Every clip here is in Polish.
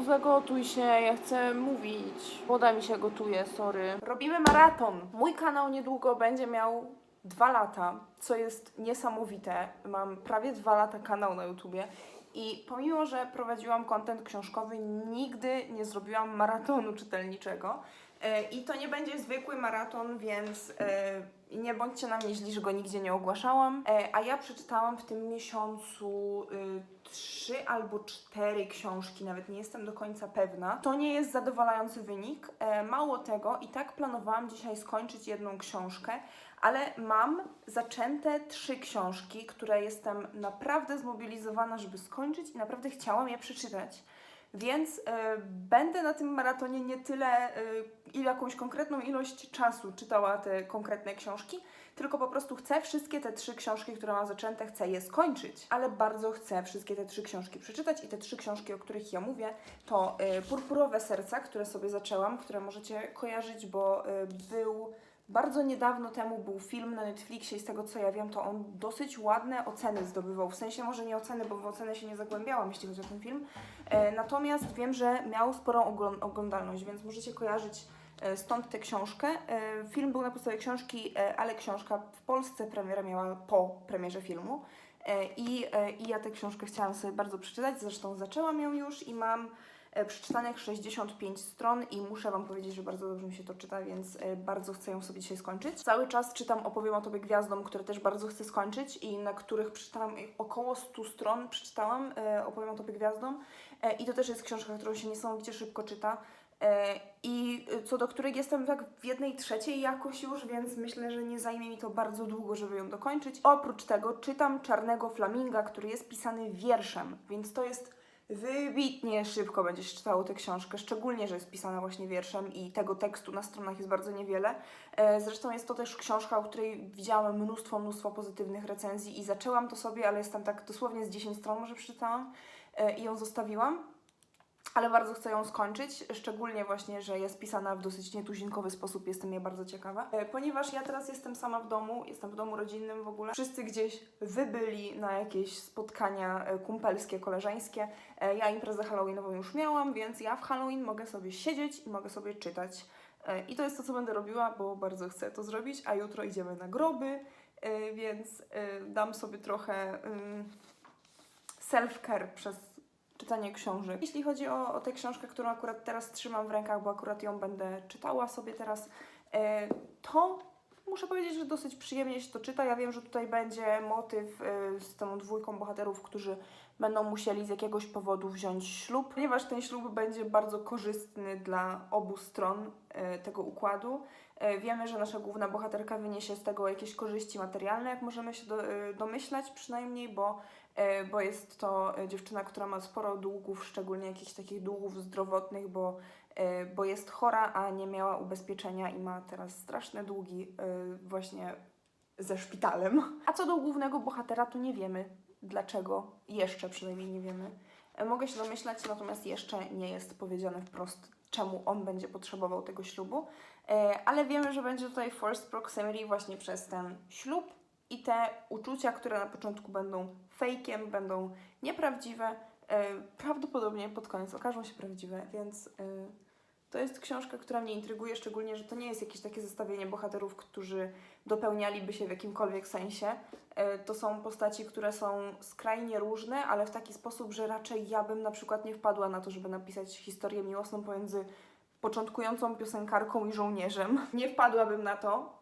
Matko, zagotuj się, ja chcę mówić. Woda mi się gotuje, sorry. Robimy maraton. Mój kanał niedługo będzie miał dwa lata, co jest niesamowite. Mam prawie dwa lata kanał na YouTubie. I pomimo, że prowadziłam content książkowy, nigdy nie zrobiłam maratonu czytelniczego. E, I to nie będzie zwykły maraton, więc e, nie bądźcie na mnie źli, że go nigdzie nie ogłaszałam. E, A ja przeczytałam w tym miesiącu y, trzy albo cztery książki, nawet nie jestem do końca pewna. To nie jest zadowalający wynik. E, Mało tego, i tak planowałam dzisiaj skończyć jedną książkę, ale mam zaczęte trzy książki, które jestem naprawdę zmobilizowana, żeby skończyć i naprawdę chciałam je przeczytać. Więc e, będę na tym maratonie nie tyle i jakąś konkretną ilość czasu czytała te konkretne książki, tylko po prostu chcę wszystkie te trzy książki, które mam zaczęte, chcę je skończyć, ale bardzo chcę wszystkie te trzy książki przeczytać i te trzy książki, o których ja mówię, to e, Purpurowe Serca, które sobie zaczęłam, które możecie kojarzyć, bo był bardzo niedawno temu był film na Netflixie i z tego co ja wiem, to on dosyć ładne oceny zdobywał. W sensie może nie oceny, bo w ocenę się nie zagłębiałam, jeśli chodzi o ten film. E, natomiast wiem, że miał sporą oglą- oglądalność, więc możecie kojarzyć e, stąd tę książkę. E, film był na podstawie książki, e, ale książka w Polsce premiera miała po premierze filmu. E, I, e, I ja tę książkę chciałam sobie bardzo przeczytać, zresztą zaczęłam ją już i mam przeczytanych 65 stron i muszę Wam powiedzieć, że bardzo dobrze mi się to czyta, więc e, bardzo chcę ją sobie dzisiaj skończyć. Cały czas czytam Opowiem o Tobie Gwiazdom, które też bardzo chcę skończyć i na których przeczytałam około 100 stron, przeczytałam e, Opowiem o Tobie Gwiazdom e, i to też jest książka, którą się niesamowicie szybko czyta. E, I e, co do której jestem tak w jednej trzeciej jakoś już, więc myślę, że nie zajmie mi to bardzo długo, żeby ją dokończyć. Oprócz tego czytam Czarnego Flaminga, który jest pisany wierszem, więc to jest wybitnie szybko będziesz czytało tę książkę, szczególnie, że jest pisana właśnie wierszem i tego tekstu na stronach jest bardzo niewiele. E, Zresztą jest to też książka, o której widziałam mnóstwo, mnóstwo pozytywnych recenzji i zaczęłam to sobie, ale jestem tak dosłownie z 10 stron może przeczytałam e, i ją zostawiłam. Ale bardzo chcę ją skończyć, szczególnie właśnie, że jest pisana w dosyć nietuzinkowy sposób, jestem jej bardzo ciekawa. E, Ponieważ ja teraz jestem sama w domu, jestem w domu rodzinnym w ogóle, wszyscy gdzieś wybyli na jakieś spotkania e, kumpelskie, koleżeńskie. E, Ja imprezę halloweenową już miałam, więc ja w Halloween mogę sobie siedzieć i mogę sobie czytać. I to jest to, co będę robiła, bo bardzo chcę to zrobić, a jutro idziemy na groby, więc dam sobie trochę ym, self-care przez czytanie książek. Jeśli chodzi o, o tę książkę, którą akurat teraz trzymam w rękach, bo akurat ją będę czytała sobie teraz, e, to muszę powiedzieć, że dosyć przyjemnie się to czyta. Ja wiem, że tutaj będzie motyw e, z tą dwójką bohaterów, którzy będą musieli z jakiegoś powodu wziąć ślub, ponieważ ten ślub będzie bardzo korzystny dla obu stron e, tego układu. Wiemy, że nasza główna bohaterka wyniesie z tego jakieś korzyści materialne, jak możemy się do, domyślać przynajmniej, bo bo jest to e, dziewczyna, która ma sporo długów, szczególnie jakichś takich długów zdrowotnych, bo, e, bo jest chora, a nie miała ubezpieczenia i ma teraz straszne długi e, właśnie ze szpitalem. A co do głównego bohatera, to nie wiemy dlaczego, jeszcze przynajmniej nie wiemy. E, Mogę się domyślać, natomiast jeszcze nie jest powiedziane wprost, czemu on będzie potrzebował tego ślubu, E, ale wiemy, że będzie tutaj forced proximity właśnie przez ten ślub i te uczucia, które na początku będą fejkiem, będą nieprawdziwe, e, prawdopodobnie pod koniec okażą się prawdziwe, więc e, to jest książka, która mnie intryguje, szczególnie, że to nie jest jakieś takie zestawienie bohaterów, którzy dopełnialiby się w jakimkolwiek sensie. E, to są postaci, które są skrajnie różne, ale w taki sposób, że raczej ja bym na przykład nie wpadła na to, żeby napisać historię miłosną pomiędzy początkującą piosenkarką i żołnierzem. Nie wpadłabym na to,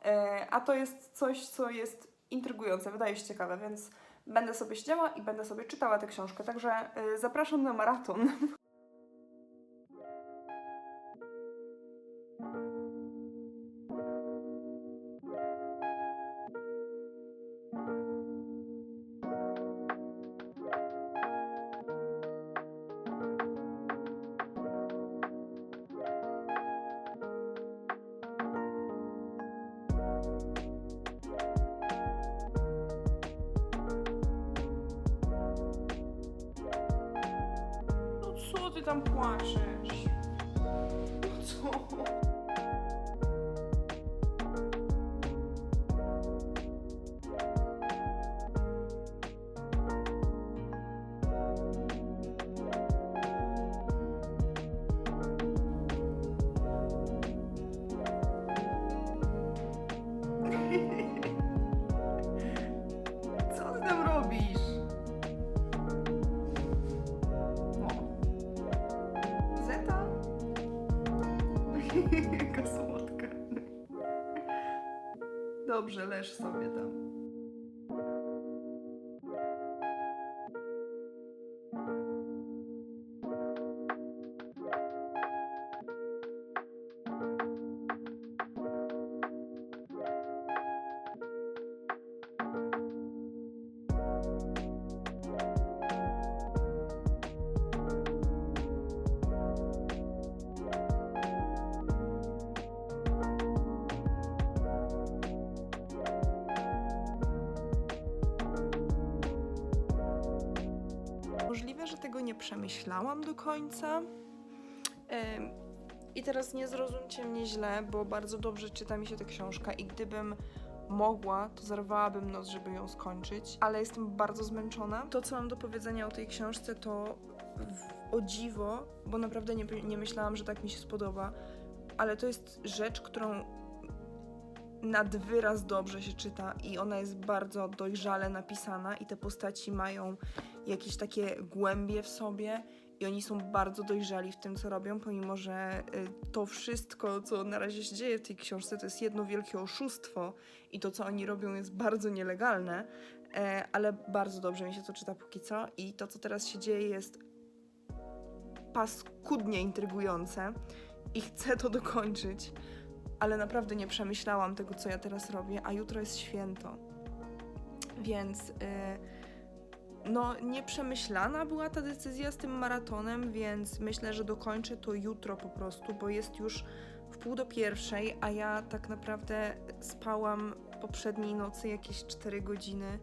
a to jest coś, co jest intrygujące, wydaje się ciekawe, więc będę sobie siedziała i będę sobie czytała tę książkę, także e, zapraszam na maraton. Dobrze, leż sobie Możliwe, że tego nie przemyślałam do końca. I teraz nie zrozumcie mnie źle, bo bardzo dobrze czyta mi się ta książka i gdybym mogła, to zerwałabym noc, żeby ją skończyć, ale jestem bardzo zmęczona. To, co mam do powiedzenia o tej książce, to o dziwo, bo naprawdę nie, nie myślałam, że tak mi się spodoba, ale to jest rzecz, którą nad wyraz dobrze się czyta i ona jest bardzo dojrzale napisana i te postaci mają jakieś takie głębie w sobie i oni są bardzo dojrzali w tym, co robią, pomimo że y, to wszystko, co na razie się dzieje w tej książce, to jest jedno wielkie oszustwo i to, co oni robią, jest bardzo nielegalne, e, ale bardzo dobrze mi się to czyta póki co i to, co teraz się dzieje, jest paskudnie intrygujące i chcę to dokończyć, ale naprawdę nie przemyślałam tego, co ja teraz robię, a jutro jest święto. Więc... y, no, nieprzemyślana była ta decyzja z tym maratonem, więc myślę, że dokończę to jutro po prostu, bo jest już w pół do pierwszej, a ja tak naprawdę spałam poprzedniej nocy jakieś 4 godziny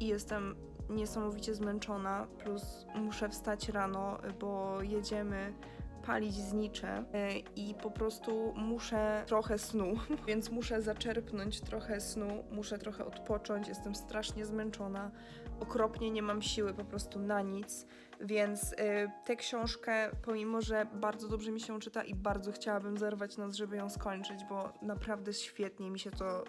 i jestem niesamowicie zmęczona, plus muszę wstać rano, bo jedziemy palić znicze e, i po prostu muszę trochę snu, więc muszę zaczerpnąć trochę snu, muszę trochę odpocząć, jestem strasznie zmęczona, okropnie nie mam siły po prostu na nic, więc y, tę książkę, pomimo że bardzo dobrze mi się czyta i bardzo chciałabym zerwać noc, żeby ją skończyć, bo naprawdę świetnie mi się to,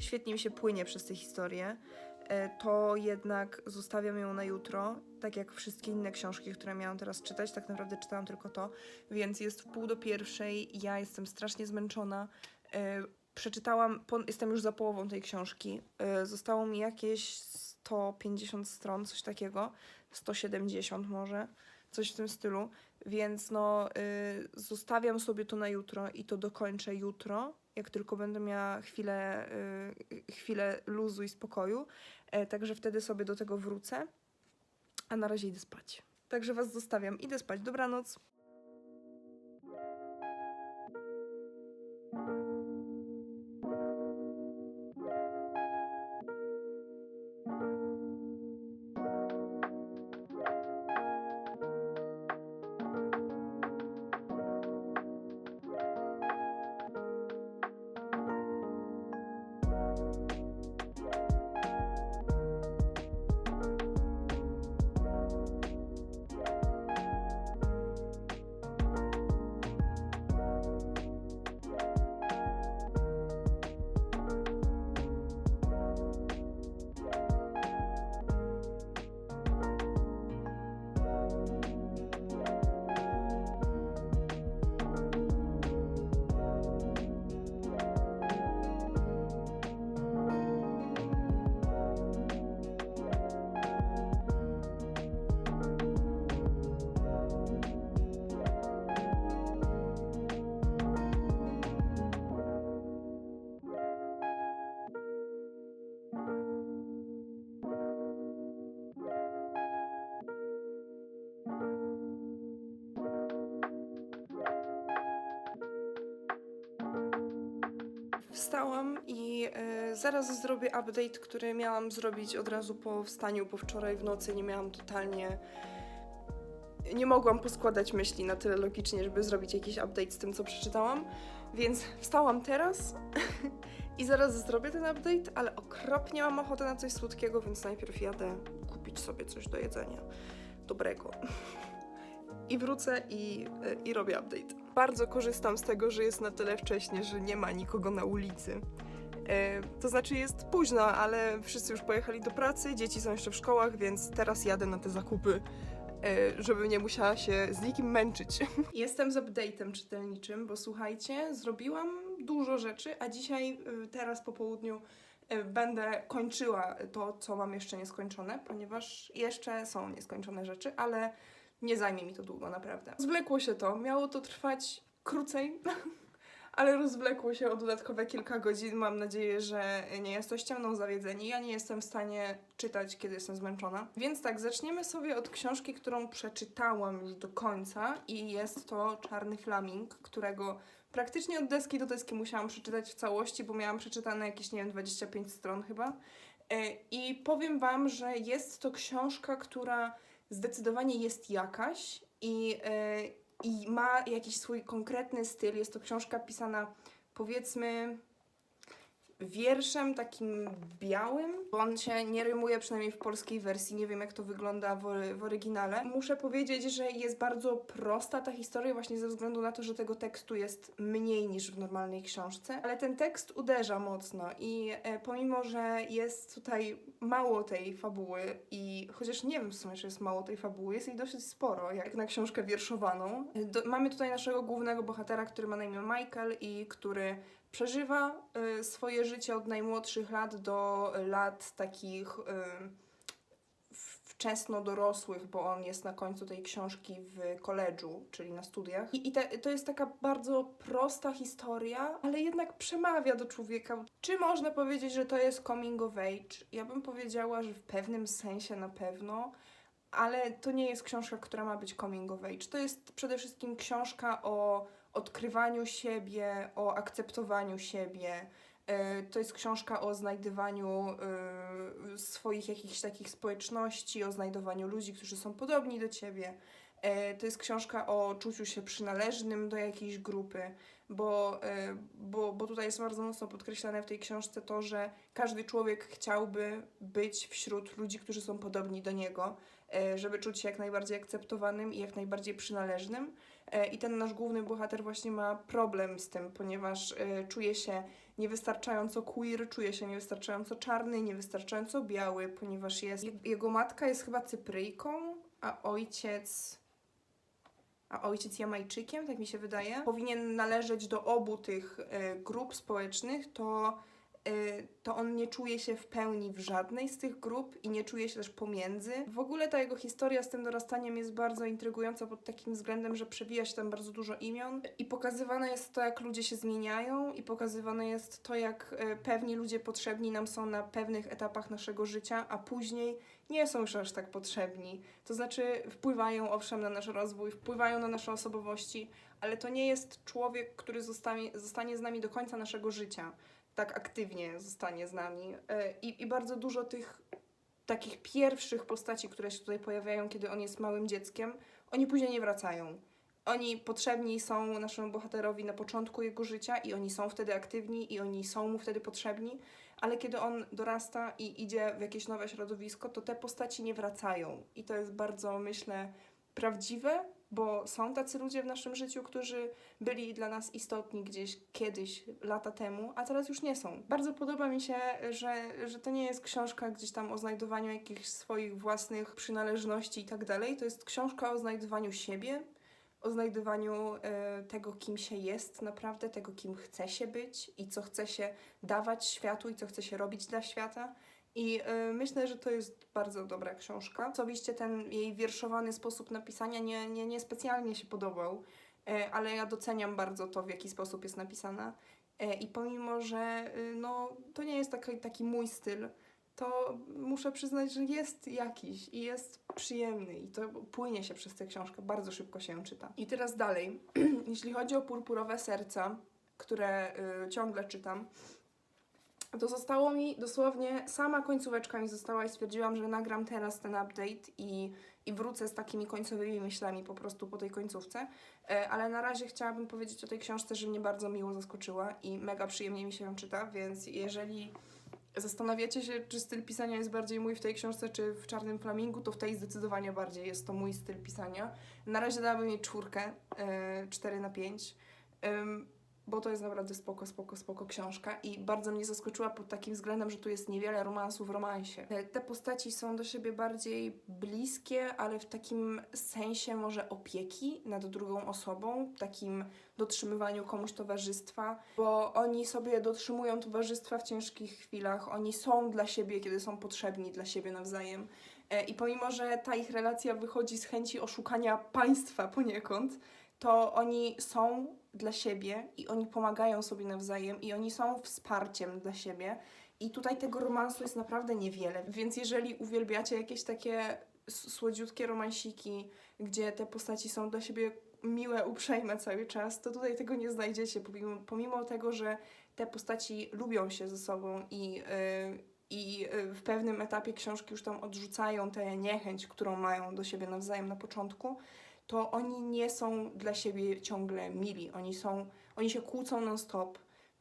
świetnie mi się płynie przez tę historię, y, to jednak zostawiam ją na jutro, tak jak wszystkie inne książki, które miałam teraz czytać, tak naprawdę czytałam tylko to, więc jest w pół do pierwszej, ja jestem strasznie zmęczona, y, przeczytałam, jestem już za połową tej książki, y, zostało mi jakieś 150 stron, coś takiego, 170 może, coś w tym stylu, więc no y, zostawiam sobie to na jutro i to dokończę jutro, jak tylko będę miała chwilę, y, chwilę luzu i spokoju, e, także wtedy sobie do tego wrócę, a na razie idę spać. Także was zostawiam, idę spać, dobranoc. Wstałam i e, zaraz zrobię update, który miałam zrobić od razu po wstaniu, bo wczoraj w nocy nie miałam totalnie. Nie mogłam poskładać myśli na tyle logicznie, żeby zrobić jakiś update z tym, co przeczytałam. Więc wstałam teraz i zaraz zrobię ten update, ale okropnie mam ochotę na coś słodkiego, więc najpierw jadę kupić sobie coś do jedzenia dobrego. I wrócę i, i robię update. Bardzo korzystam z tego, że jest na tyle wcześnie, że nie ma nikogo na ulicy. E, to znaczy jest późno, ale wszyscy już pojechali do pracy, dzieci są jeszcze w szkołach, więc teraz jadę na te zakupy e, żeby nie musiała się z nikim męczyć. Jestem z update'em czytelniczym, bo słuchajcie, zrobiłam dużo rzeczy, a dzisiaj, e, teraz po południu, e, będę kończyła to, co mam jeszcze nieskończone, ponieważ jeszcze są nieskończone rzeczy, ale nie zajmie mi to długo, naprawdę. Zwlekło się to, miało to trwać krócej, ale rozwlekło się o dodatkowe kilka godzin. Mam nadzieję, że nie jesteście mną zawiedzeni. Ja nie jestem w stanie czytać, kiedy jestem zmęczona. Więc tak, zaczniemy sobie od książki, którą przeczytałam już do końca i jest to Czarny Flaming, którego praktycznie od deski do deski musiałam przeczytać w całości, bo miałam przeczytane jakieś, nie wiem, 25 stron chyba. E, I powiem Wam, że jest to książka, która zdecydowanie jest jakaś i, e, i ma jakiś swój konkretny styl. Jest to książka pisana, powiedzmy, wierszem takim białym, bo on się nie rymuje, przynajmniej w polskiej wersji. Nie wiem, jak to wygląda w, w oryginale. Muszę powiedzieć, że jest bardzo prosta ta historia, właśnie ze względu na to, że tego tekstu jest mniej niż w normalnej książce, ale ten tekst uderza mocno i e, pomimo, że jest tutaj mało tej fabuły i chociaż nie wiem w sumie, czy jest mało tej fabuły, jest jej dosyć sporo, jak na książkę wierszowaną. Do, mamy tutaj naszego głównego bohatera, który ma na imię Michael i który przeżywa y, swoje życie od najmłodszych lat do lat takich y, wczesno dorosłych, bo on jest na końcu tej książki w koledżu, czyli na studiach. I, to jest taka bardzo prosta historia, ale jednak przemawia do człowieka. Czy można powiedzieć, że to jest coming of age? Ja bym powiedziała, że w pewnym sensie na pewno. Ale to nie jest książka, która ma być coming of age. To jest przede wszystkim książka o odkrywaniu siebie, o akceptowaniu siebie. E, To jest książka o znajdywaniu e, swoich jakichś takich społeczności, o znajdowaniu ludzi, którzy są podobni do ciebie. E, To jest książka o czuciu się przynależnym do jakiejś grupy, bo, bo, bo tutaj jest bardzo mocno podkreślane w tej książce to, że każdy człowiek chciałby być wśród ludzi, którzy są podobni do niego, żeby czuć się jak najbardziej akceptowanym i jak najbardziej przynależnym. E, I ten nasz główny bohater właśnie ma problem z tym, ponieważ e, czuje się niewystarczająco queer, czuje się niewystarczająco czarny, niewystarczająco biały, ponieważ jest, je- jego matka jest chyba Cypryjką, a ojciec a ojciec Jamajczykiem, tak mi się wydaje, powinien należeć do obu tych e, grup społecznych, to, to on nie czuje się w pełni w żadnej z tych grup i nie czuje się też pomiędzy. W ogóle ta jego historia z tym dorastaniem jest bardzo intrygująca pod takim względem, że przewija się tam bardzo dużo imion i pokazywane jest to, jak ludzie się zmieniają i pokazywane jest to, jak e, pewni ludzie potrzebni nam są na pewnych etapach naszego życia, a później nie są już aż tak potrzebni. To znaczy wpływają owszem na nasz rozwój, wpływają na nasze osobowości, ale to nie jest człowiek, który zostanie, zostanie z nami do końca naszego życia. Tak aktywnie zostanie z nami. E, I, I bardzo dużo tych takich pierwszych postaci, które się tutaj pojawiają, kiedy on jest małym dzieckiem, oni później nie wracają. Oni potrzebni są naszemu bohaterowi na początku jego życia i oni są wtedy aktywni i oni są mu wtedy potrzebni, ale kiedy on dorasta i idzie w jakieś nowe środowisko, to te postaci nie wracają. I to jest bardzo, myślę, prawdziwe, bo są tacy ludzie w naszym życiu, którzy byli dla nas istotni gdzieś kiedyś, lata temu, a teraz już nie są. Bardzo podoba mi się, że, że to nie jest książka gdzieś tam o znajdowaniu jakichś swoich własnych przynależności i tak dalej. To jest książka o znajdowaniu siebie, o znajdowaniu e, tego, kim się jest naprawdę, tego, kim chce się być i co chce się dawać światu i co chce się robić dla świata. I e, myślę, że to jest bardzo dobra książka. Osobiście ten jej wierszowany sposób napisania nie, nie, nie specjalnie się podobał, e, ale ja doceniam bardzo to, w jaki sposób jest napisana. E, I pomimo, że y, no, to nie jest taki, taki mój styl, to muszę przyznać, że jest jakiś i jest przyjemny i to płynie się przez tę książkę, bardzo szybko się ją czyta. I teraz dalej, jeśli chodzi o Purpurowe Serca, które y, ciągle czytam, to zostało mi dosłownie, sama końcóweczka mi została i stwierdziłam, że nagram teraz ten update i, i wrócę z takimi końcowymi myślami po prostu po tej końcówce. E, ale na razie chciałabym powiedzieć o tej książce, że mnie bardzo miło zaskoczyła i mega przyjemnie mi się ją czyta, więc jeżeli zastanawiacie się, czy styl pisania jest bardziej mój w tej książce, czy w Czarnym Flamingu, to w tej zdecydowanie bardziej jest to mój styl pisania. Na razie dałabym jej czwórkę, e, 4 na 5. Bo to jest naprawdę spoko, spoko, spoko książka i bardzo mnie zaskoczyła pod takim względem, że tu jest niewiele romansów w romansie. Te- Te postaci są do siebie bardziej bliskie, ale w takim sensie może opieki nad drugą osobą, takim dotrzymywaniu komuś towarzystwa, bo oni sobie dotrzymują towarzystwa w ciężkich chwilach, oni są dla siebie, kiedy są potrzebni dla siebie nawzajem. E, I pomimo, że ta ich relacja wychodzi z chęci oszukania państwa poniekąd, to oni są dla siebie i oni pomagają sobie nawzajem i oni są wsparciem dla siebie. I tutaj tego romansu jest naprawdę niewiele. Więc jeżeli uwielbiacie jakieś takie słodziutkie romansiki, gdzie te postaci są dla siebie miłe, uprzejme cały czas, to tutaj tego nie znajdziecie, pomimo, pomimo tego, że te postaci lubią się ze sobą i, yy, i yy, w pewnym etapie książki już tam odrzucają tę niechęć, którą mają do siebie nawzajem na początku, to oni nie są dla siebie ciągle mili. Oni są, oni się kłócą non-stop.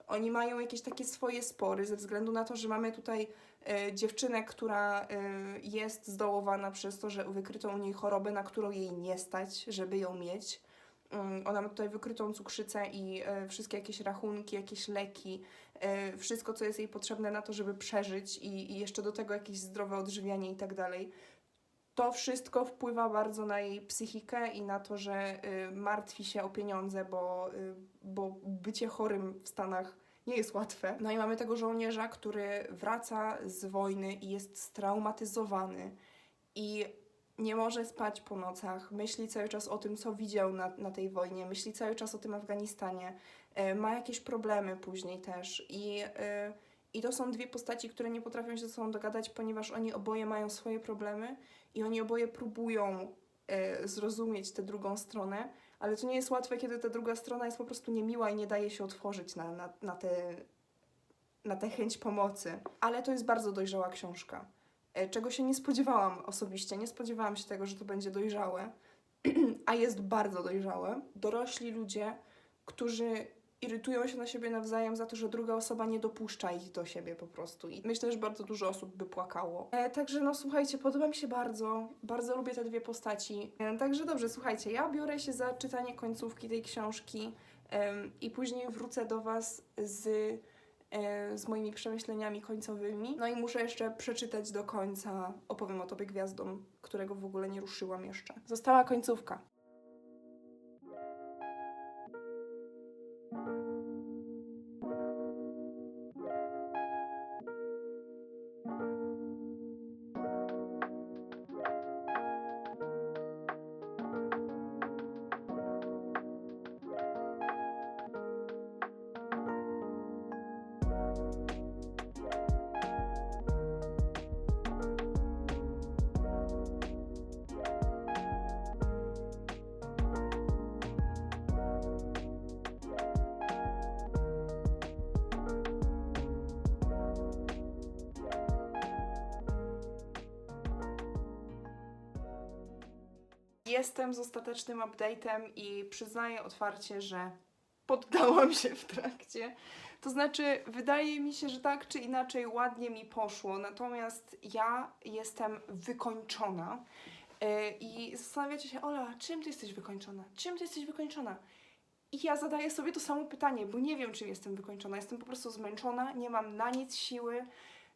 Oni mają jakieś takie swoje spory ze względu na to, że mamy tutaj e, dziewczynę, która e, jest zdołowana przez to, że wykryto u niej chorobę, na którą jej nie stać, żeby ją mieć. Mm, Ona ma tutaj wykrytą cukrzycę i e, wszystkie jakieś rachunki, jakieś leki, wszystko, co jest jej potrzebne na to, żeby przeżyć i, i jeszcze do tego jakieś zdrowe odżywianie i tak dalej. To wszystko wpływa bardzo na jej psychikę i na to, że y, martwi się o pieniądze, bo, y, bo bycie chorym w Stanach nie jest łatwe. No i mamy tego żołnierza, który wraca z wojny i jest straumatyzowany i nie może spać po nocach, myśli cały czas o tym, co widział na, na tej wojnie, myśli cały czas o tym Afganistanie, e, ma jakieś problemy później też i, e, i to są dwie postaci, które nie potrafią się ze sobą dogadać, ponieważ oni oboje mają swoje problemy i oni oboje próbują e, zrozumieć tę drugą stronę, ale to nie jest łatwe, kiedy ta druga strona jest po prostu niemiła i nie daje się otworzyć na, na, na, tę, na tę chęć pomocy. Ale to jest bardzo dojrzała książka, e, czego się nie spodziewałam osobiście. Nie spodziewałam się tego, że to będzie dojrzałe, a jest bardzo dojrzałe. Dorośli ludzie, którzy irytują się na siebie nawzajem za to, że druga osoba nie dopuszcza ich do siebie po prostu. I myślę, że bardzo dużo osób by płakało. E, także no słuchajcie, podoba mi się bardzo. Bardzo lubię te dwie postaci. E, także dobrze, słuchajcie, ja biorę się za czytanie końcówki tej książki em, i później wrócę do Was z, e, z moimi przemyśleniami końcowymi. No i muszę jeszcze przeczytać do końca Opowiem o Tobie Gwiazdom, którego w ogóle nie ruszyłam jeszcze. Została końcówka. Jestem z ostatecznym update'em i przyznaję otwarcie, że poddałam się w trakcie. To znaczy, wydaje mi się, że tak czy inaczej ładnie mi poszło, natomiast ja jestem wykończona. Yy, I zastanawiacie się, Ola, czym ty jesteś wykończona? Czym ty jesteś wykończona? I ja zadaję sobie to samo pytanie, bo nie wiem, czym jestem wykończona. Jestem po prostu zmęczona, nie mam na nic siły.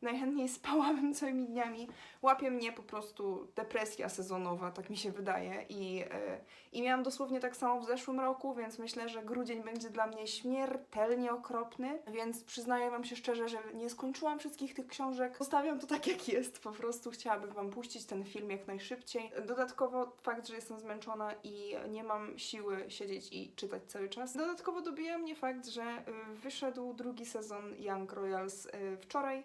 Najchętniej spałabym całymi dniami. Łapie mnie po prostu depresja sezonowa, tak mi się wydaje. I, e, I miałam dosłownie tak samo w zeszłym roku, więc myślę, że grudzień będzie dla mnie śmiertelnie okropny. Więc przyznaję Wam się szczerze, że nie skończyłam wszystkich tych książek. Zostawiam to tak, jak jest. Po prostu chciałabym Wam puścić ten film jak najszybciej. Dodatkowo fakt, że jestem zmęczona i nie mam siły siedzieć i czytać cały czas. Dodatkowo dobija mnie fakt, że y, wyszedł drugi sezon Young Royals y, wczoraj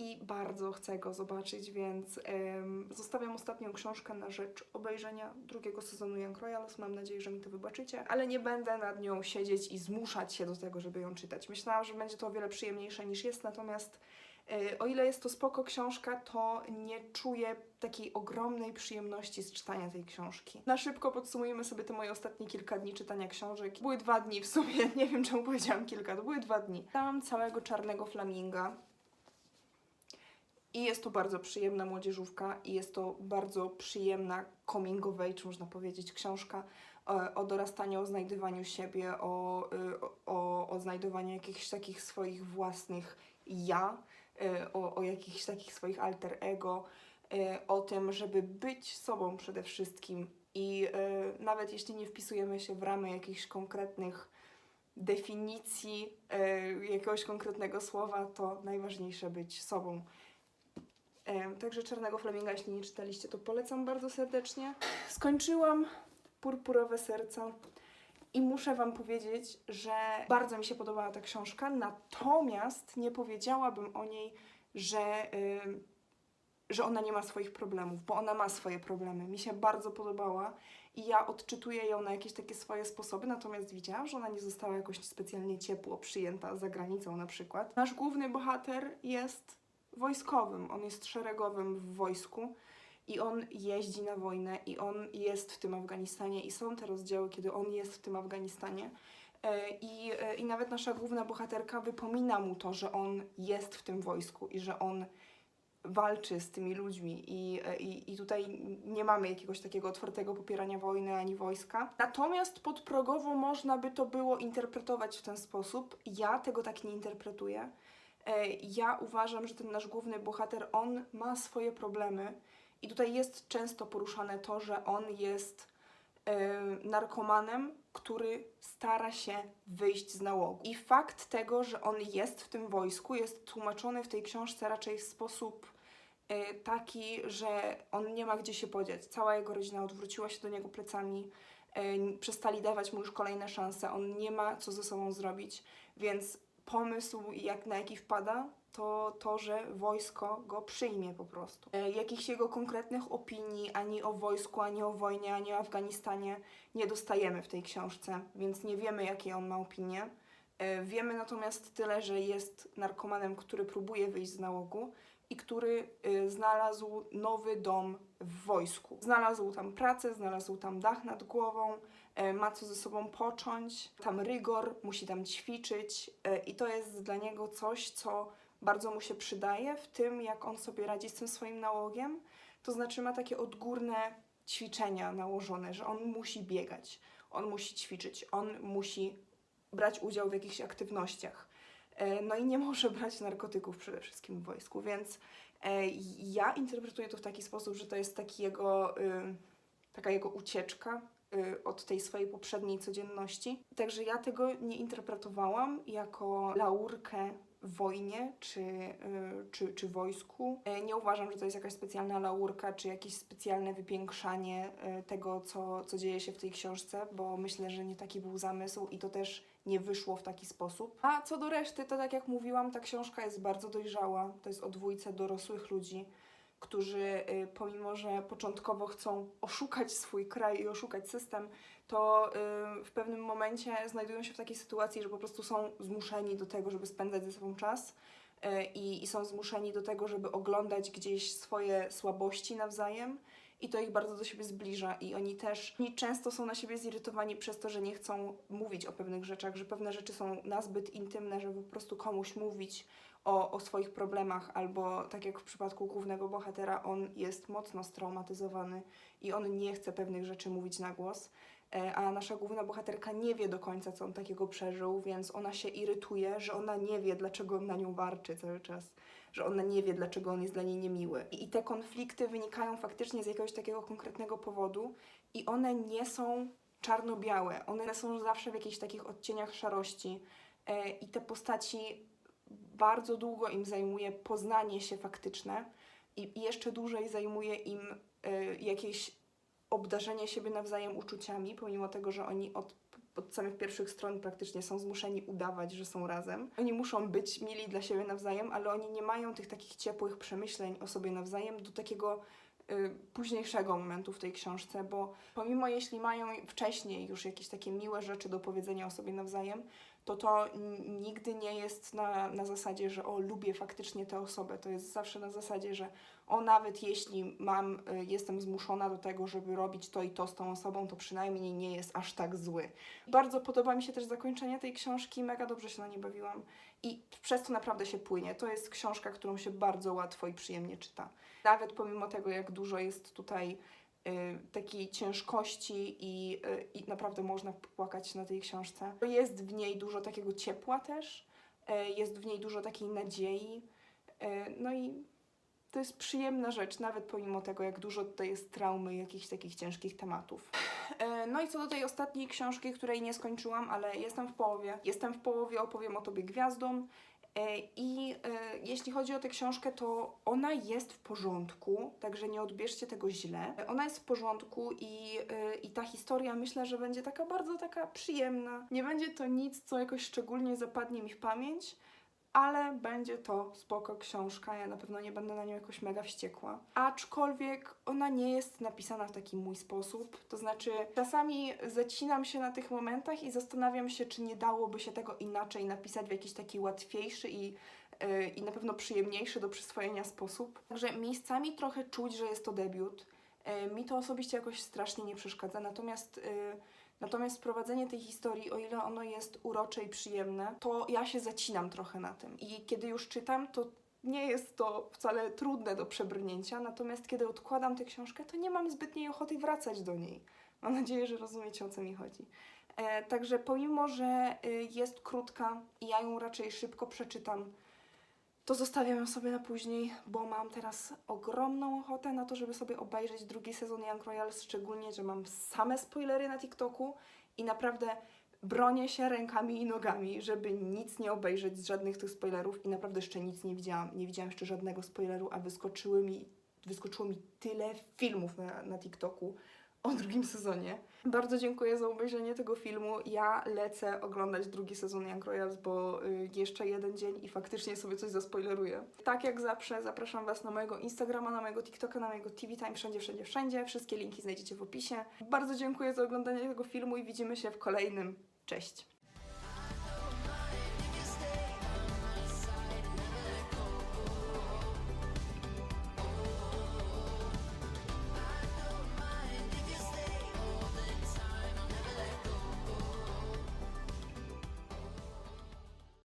i bardzo chcę go zobaczyć, więc em, zostawiam ostatnią książkę na rzecz obejrzenia drugiego sezonu Young Royals. Mam nadzieję, że mi to wybaczycie, ale nie będę nad nią siedzieć i zmuszać się do tego, żeby ją czytać. Myślałam, że będzie to o wiele przyjemniejsze niż jest, natomiast e, o ile jest to spoko książka, to nie czuję takiej ogromnej przyjemności z czytania tej książki. Na szybko podsumujemy sobie te moje ostatnie kilka dni czytania książek. Były dwa dni w sumie, nie wiem czemu powiedziałam kilka, to były dwa dni. Czytałam całego Czarnego Flaminga. I jest to bardzo przyjemna młodzieżówka i jest to bardzo przyjemna coming of age, można powiedzieć, książka o, o dorastaniu, o znajdywaniu siebie, o, y, o, o znajdowaniu jakichś takich swoich własnych ja, y, o, o jakichś takich swoich alter ego, o tym, żeby być sobą przede wszystkim i nawet jeśli nie wpisujemy się w ramy jakichś konkretnych definicji, jakiegoś konkretnego słowa, to najważniejsze być sobą. Także Czarnego Flaminga, jeśli nie czytaliście, to polecam bardzo serdecznie. Skończyłam Purpurowe Serca i muszę Wam powiedzieć, że bardzo mi się podobała ta książka, natomiast nie powiedziałabym o niej, że, że ona nie ma swoich problemów, bo ona ma swoje problemy. Mi się bardzo podobała i ja odczytuję ją na jakieś takie swoje sposoby, natomiast widziałam, że ona nie została jakoś specjalnie ciepło przyjęta za granicą na przykład. Nasz główny bohater jest wojskowym, on jest szeregowym w wojsku i on jeździ na wojnę i on jest w tym Afganistanie i są te rozdziały, kiedy on jest w tym Afganistanie. E, I, e, I nawet nasza główna bohaterka wypomina mu to, że on jest w tym wojsku i że on walczy z tymi ludźmi i, e, i, i tutaj nie mamy jakiegoś takiego otwartego popierania wojny ani wojska. Natomiast podprogowo można by to było interpretować w ten sposób. Ja tego tak nie interpretuję. E, Ja uważam, że ten nasz główny bohater, on ma swoje problemy i tutaj jest często poruszane to, że on jest e, narkomanem, który stara się wyjść z nałogu. I fakt tego, że on jest w tym wojsku, jest tłumaczony w tej książce raczej w sposób e, taki, że on nie ma gdzie się podziać. Cała jego rodzina odwróciła się do niego plecami, przestali dawać mu już kolejne szanse, on nie ma co ze sobą zrobić, więc pomysł, jak, na jaki wpada, to to, że wojsko go przyjmie po prostu. E, jakichś jego konkretnych opinii ani o wojsku, ani o wojnie, ani o Afganistanie nie dostajemy w tej książce, więc nie wiemy, jakie on ma opinie. E, wiemy natomiast tyle, że jest narkomanem, który próbuje wyjść z nałogu i który y, znalazł nowy dom w wojsku. Znalazł tam pracę, znalazł tam dach nad głową, e, ma co ze sobą począć, tam rygor, musi tam ćwiczyć e, i to jest dla niego coś, co bardzo mu się przydaje w tym, jak on sobie radzi z tym swoim nałogiem. To znaczy ma takie odgórne ćwiczenia nałożone, że on musi biegać, on musi ćwiczyć, on musi brać udział w jakichś aktywnościach. E, No i nie może brać narkotyków przede wszystkim w wojsku, więc e, ja interpretuję to w taki sposób, że to jest taki jego, y, taka jego ucieczka y, od tej swojej poprzedniej codzienności. Także ja tego nie interpretowałam jako laurkę wojnie czy, y, czy, czy wojsku. E, Nie uważam, że to jest jakaś specjalna laurka czy jakieś specjalne wypiększanie tego, co, co dzieje się w tej książce, bo myślę, że nie taki był zamysł i to też nie wyszło w taki sposób. A co do reszty, to tak jak mówiłam, ta książka jest bardzo dojrzała. To jest o dwójce dorosłych ludzi, którzy y, pomimo, że początkowo chcą oszukać swój kraj i oszukać system, to y, w pewnym momencie znajdują się w takiej sytuacji, że po prostu są zmuszeni do tego, żeby spędzać ze sobą czas y, i, i są zmuszeni do tego, żeby oglądać gdzieś swoje słabości nawzajem i to ich bardzo do siebie zbliża i oni też oni często są na siebie zirytowani przez to, że nie chcą mówić o pewnych rzeczach, że pewne rzeczy są nazbyt intymne, żeby po prostu komuś mówić o, o swoich problemach, albo tak jak w przypadku głównego bohatera, on jest mocno straumatyzowany i on nie chce pewnych rzeczy mówić na głos. E, A nasza główna bohaterka nie wie do końca, co on takiego przeżył, więc ona się irytuje, że ona nie wie, dlaczego on na nią warczy cały czas, że ona nie wie, dlaczego on jest dla niej niemiły. I i te konflikty wynikają faktycznie z jakiegoś takiego konkretnego powodu i one nie są czarno-białe, one są zawsze w jakichś takich odcieniach szarości. E, I te postaci bardzo długo im zajmuje poznanie się faktyczne i jeszcze dłużej zajmuje im y, jakieś obdarzenie siebie nawzajem uczuciami, pomimo tego, że oni od, od samych pierwszych stron praktycznie są zmuszeni udawać, że są razem. Oni muszą być mili dla siebie nawzajem, ale oni nie mają tych takich ciepłych przemyśleń o sobie nawzajem do takiego y, późniejszego momentu w tej książce, bo pomimo jeśli mają wcześniej już jakieś takie miłe rzeczy do powiedzenia o sobie nawzajem, to to nigdy nie jest na, na zasadzie, że o, lubię faktycznie tę osobę. To jest zawsze na zasadzie, że o, nawet jeśli mam, y, jestem zmuszona do tego, żeby robić to i to z tą osobą, to przynajmniej nie jest aż tak zły. Bardzo podoba mi się też zakończenie tej książki, mega dobrze się na nie bawiłam i przez to naprawdę się płynie. To jest książka, którą się bardzo łatwo i przyjemnie czyta. Nawet pomimo tego, jak dużo jest tutaj takiej ciężkości i, y, i naprawdę można płakać na tej książce. Jest w niej dużo takiego ciepła też, y, jest w niej dużo takiej nadziei. y, No i to jest przyjemna rzecz, nawet pomimo tego, jak dużo tutaj jest traumy jakichś takich ciężkich tematów. No i co do tej ostatniej książki, której nie skończyłam, ale jestem w połowie. Jestem w połowie, opowiem o tobie gwiazdą. E, I e, jeśli chodzi o tę książkę, to ona jest w porządku, także nie odbierzcie tego źle. E, Ona jest w porządku i, i ta historia myślę, że będzie taka bardzo taka przyjemna. Nie będzie to nic, co jakoś szczególnie zapadnie mi w pamięć, ale będzie to spoko książka. Ja na pewno nie będę na nią jakoś mega wściekła. Aczkolwiek ona nie jest napisana w taki mój sposób. To znaczy, czasami zacinam się na tych momentach i zastanawiam się, czy nie dałoby się tego inaczej napisać w jakiś taki łatwiejszy i, yy, i na pewno przyjemniejszy do przyswojenia sposób. Także miejscami trochę czuć, że jest to debiut. Yy, mi to osobiście jakoś strasznie nie przeszkadza, natomiast. Yy, Natomiast prowadzenie tej historii, o ile ono jest urocze i przyjemne, to ja się zacinam trochę na tym. I kiedy już czytam, to nie jest to wcale trudne do przebrnięcia, natomiast kiedy odkładam tę książkę, to nie mam zbytniej ochoty wracać do niej. Mam nadzieję, że rozumiecie o co mi chodzi. E, także pomimo, że y, jest krótka i ja ją raczej szybko przeczytam, to zostawiam ją sobie na później, bo mam teraz ogromną ochotę na to, żeby sobie obejrzeć drugi sezon Young Royals, szczególnie, że mam same spoilery na TikToku i naprawdę bronię się rękami i nogami, żeby nic nie obejrzeć z żadnych tych spoilerów i naprawdę jeszcze nic nie widziałam. Nie widziałam jeszcze żadnego spoileru, a wyskoczyły mi, wyskoczyło mi tyle filmów na, na TikToku o drugim sezonie. Bardzo dziękuję za obejrzenie tego filmu. Ja lecę oglądać drugi sezon Young Royals, bo y, jeszcze jeden dzień i faktycznie sobie coś zaspoileruję. Tak jak zawsze zapraszam Was na mojego Instagrama, na mojego TikToka, na mojego TV Time, wszędzie, wszędzie, wszędzie. Wszystkie linki znajdziecie w opisie. Bardzo dziękuję za oglądanie tego filmu i widzimy się w kolejnym. Cześć!